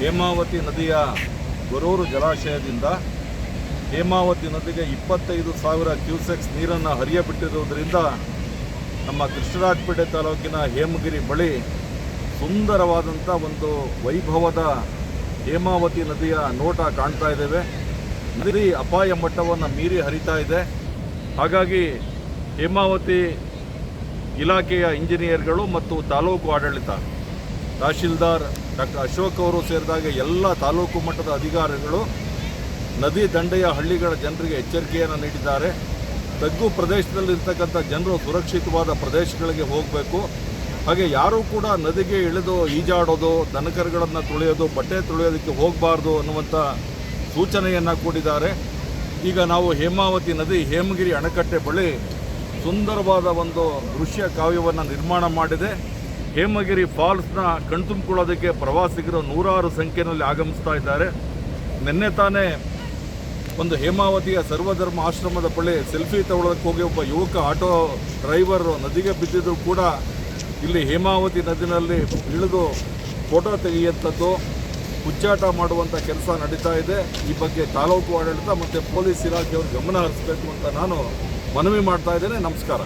ಹೇಮಾವತಿ ನದಿಯ ಗೊರೂರು ಜಲಾಶಯದಿಂದ ಹೇಮಾವತಿ ನದಿಗೆ ಇಪ್ಪತ್ತೈದು ಸಾವಿರ ಕ್ಯೂಸೆಕ್ಸ್ ನೀರನ್ನು ಹರಿಯಬಿಟ್ಟಿರುವುದರಿಂದ ನಮ್ಮ ಕೃಷ್ಣರಾಜಪೇಟೆ ತಾಲೂಕಿನ ಹೇಮಗಿರಿ ಬಳಿ ಸುಂದರವಾದಂಥ ಒಂದು ವೈಭವದ ಹೇಮಾವತಿ ನದಿಯ ನೋಟ ಕಾಣ್ತಾ ಇದ್ದೇವೆ. ನದಿ ಅಪಾಯ ಮಟ್ಟವನ್ನು ಮೀರಿ ಹರಿತಾ ಇದೆ. ಹಾಗಾಗಿ ಹೇಮಾವತಿ ಇಲಾಖೆಯ ಇಂಜಿನಿಯರ್ಗಳು ಮತ್ತು ತಾಲೂಕು ಆಡಳಿತ ತಹಶೀಲ್ದಾರ್ ಡಾಕ್ಟರ್ ಅಶೋಕ್ ಅವರು ಸೇರಿದಾಗ ಎಲ್ಲ ತಾಲೂಕು ಮಟ್ಟದ ಅಧಿಕಾರಿಗಳು ನದಿ ದಂಡೆಯ ಹಳ್ಳಿಗಳ ಜನರಿಗೆ ಎಚ್ಚರಿಕೆಯನ್ನು ನೀಡಿದ್ದಾರೆ. ತಗ್ಗು ಪ್ರದೇಶದಲ್ಲಿರ್ತಕ್ಕಂಥ ಜನರು ಸುರಕ್ಷಿತವಾದ ಪ್ರದೇಶಗಳಿಗೆ ಹೋಗಬೇಕು. ಹಾಗೆ ಯಾರೂ ಕೂಡ ನದಿಗೆ ಇಳಿದು ಈಜಾಡೋದು, ದನಕರುಗಳನ್ನು ತುಳಿಯೋದು, ಬಟ್ಟೆ ತುಳಿಯೋದಕ್ಕೆ ಹೋಗಬಾರ್ದು ಅನ್ನುವಂಥ ಸೂಚನೆಯನ್ನು ಕೊಟ್ಟಿದ್ದಾರೆ. ಈಗ ನಾವು ಹೇಮಾವತಿ ನದಿ, ಹೇಮಗಿರಿ ಅಣೆಕಟ್ಟೆ ಬಳಿ ಸುಂದರವಾದ ಒಂದು ದೃಶ್ಯ ಕಾವ್ಯವನ್ನು ನಿರ್ಮಾಣ ಮಾಡಿದೆ. ಹೇಮಗಿರಿ ಫಾಲ್ಸ್ನ ಕಣ್ತುಂಬಿಕೊಳ್ಳೋದಕ್ಕೆ ಪ್ರವಾಸಿಗರು ನೂರಾರು ಸಂಖ್ಯೆಯಲ್ಲಿ ಆಗಮಿಸ್ತಾ ಇದ್ದಾರೆ. ನಿನ್ನೆ ತಾನೇ ಒಂದು ಹೇಮಾವತಿಯ ಸರ್ವಧರ್ಮ ಆಶ್ರಮದ ಬಳಿ ಸೆಲ್ಫಿ ತಗೊಳ್ಳೋದಕ್ಕೆ ಹೋಗಿ ಒಬ್ಬ ಯುವಕ ಆಟೋ ಡ್ರೈವರ್ ನದಿಗೆ ಬಿದ್ದಿದ್ದರೂ ಕೂಡ ಇಲ್ಲಿ ಹೇಮಾವತಿ ನದಿನಲ್ಲಿ ಇಳಿದು ಫೋಟೋ ತೆಗೆಯುವಂಥದ್ದು, ಹುಚ್ಚಾಟ ಮಾಡುವಂಥ ಕೆಲಸ ನಡೀತಾ ಇದೆ. ಈ ಬಗ್ಗೆ ತಾಲೂಕು ಆಡಳಿತ ಮತ್ತು ಪೊಲೀಸ್ ಇಲಾಖೆಯವರು ಗಮನ ಹರಿಸಬೇಕು ಅಂತ ನಾನು ಮನವಿ ಮಾಡ್ತಾ ಇದ್ದೇನೆ. ನಮಸ್ಕಾರ.